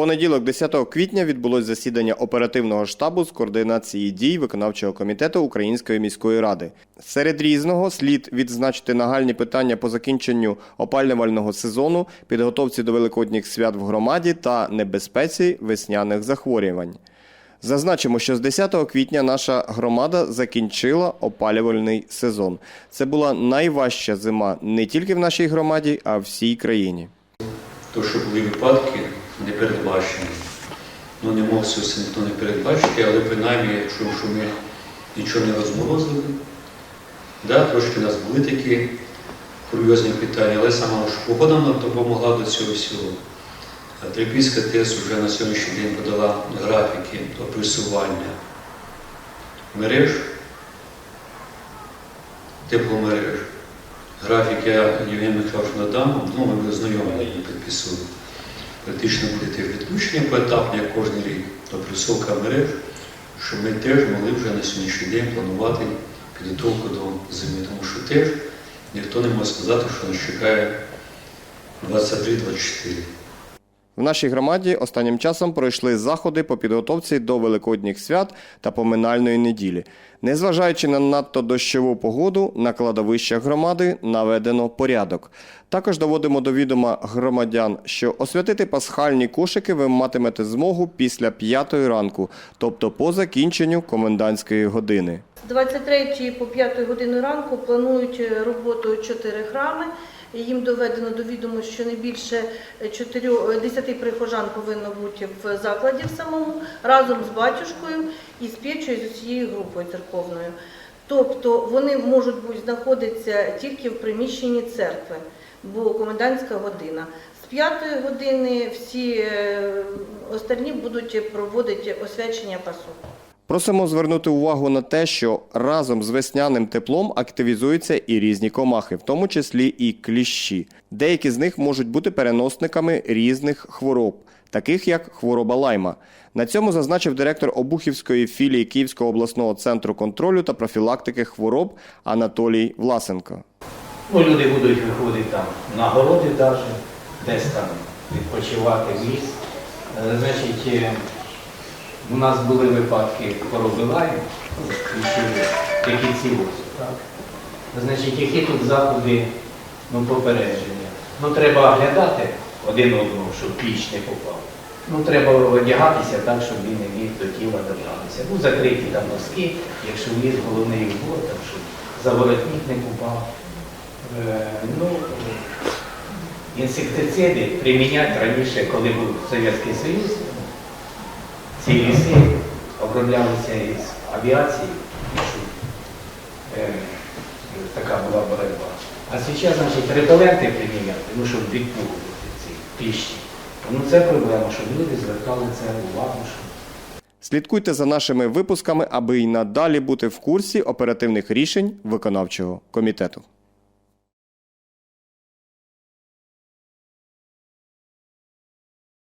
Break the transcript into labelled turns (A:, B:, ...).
A: понеділок, 10 квітня, відбулось засідання оперативного штабу з координації дій виконавчого комітету Української міської ради. Серед різного слід відзначити нагальні питання по закінченню опалювального сезону, підготовці до великодніх свят в громаді та небезпеці весняних захворювань. Зазначимо, що з 10 квітня наша громада закінчила опалювальний сезон. Це була найважча зима не тільки в нашій громаді, а всій країні.
B: То, що були випадки, не передбачені. Ну, не мог все ніхто не передбачити, але принаймні, якщо що ми нічого не розморозили, да, трошки у нас були такі курйозні питання, але саме ж погода нам допомогла до цього всього. Трипільська ТЕС вже на сьогоднішній день подала графіки опресування мереж, тепломереж. Графік я Євгенію Михайловичу надам, ну, ми знайомі її підписували. Практично буде те відключення поетапне, як кожен рік, опресовка мереж, щоб ми теж могли вже на сьогоднішній день планувати підготовку до зими, тому що теж ніхто не може сказати, що нас чекає 23-24.
A: В нашій громаді останнім часом пройшли заходи по підготовці до великодніх свят та поминальної неділі. Незважаючи на надто дощову погоду, на кладовищах громади наведено порядок. Також доводимо до відома громадян, що освятити пасхальні кошики ви матимете змогу після п'ятої ранку, тобто по закінченню комендантської години.
C: З 23 по 5 години ранку планують е, роботу чотири храми. Їм доведено до відомо, що не більше 4, 10 прихожан повинно бути в закладі в самому разом з батюшкою і з печою з усією групою церковною. Тобто вони можуть бути знаходитися тільки в приміщенні церкви, бо комендантська година. З 5 години всі е, остальні будуть проводити освячення пасу.
A: Просимо звернути увагу на те, що разом з весняним теплом активізуються і різні комахи, в тому числі і кліщі. Деякі з них можуть бути переносниками різних хвороб, таких як хвороба лайма. На цьому зазначив директор Обухівської філії Київського обласного центру контролю та профілактики хвороб Анатолій Власенко.
D: Ну, люди будуть виходити там на городи навіть, десь там відпочивати в ліс. Е, Значить, е, у нас були випадки хвороби лайм, ну, які ці ось, так. Значить, які тут заходи ну, попередження. Ну, треба оглядати один одного, щоб піч не попав. Ну, треба одягатися так, щоб він не міг до тіла добратися. Ну, закриті там носки, якщо вліз головний убор, там, щоб заворотник не купав. Е, ну, інсектициди приміняти раніше, коли був Совєтський Союз, ці ліси оброблялися із авіації, е, така була боротьба. А зараз, значить, репеленти приміняти, ну, щоб відпугувати ці кліщі. Ну це проблема, щоб люди звертали це увагу.
A: Слідкуйте за нашими випусками, аби й надалі бути в курсі оперативних рішень виконавчого комітету.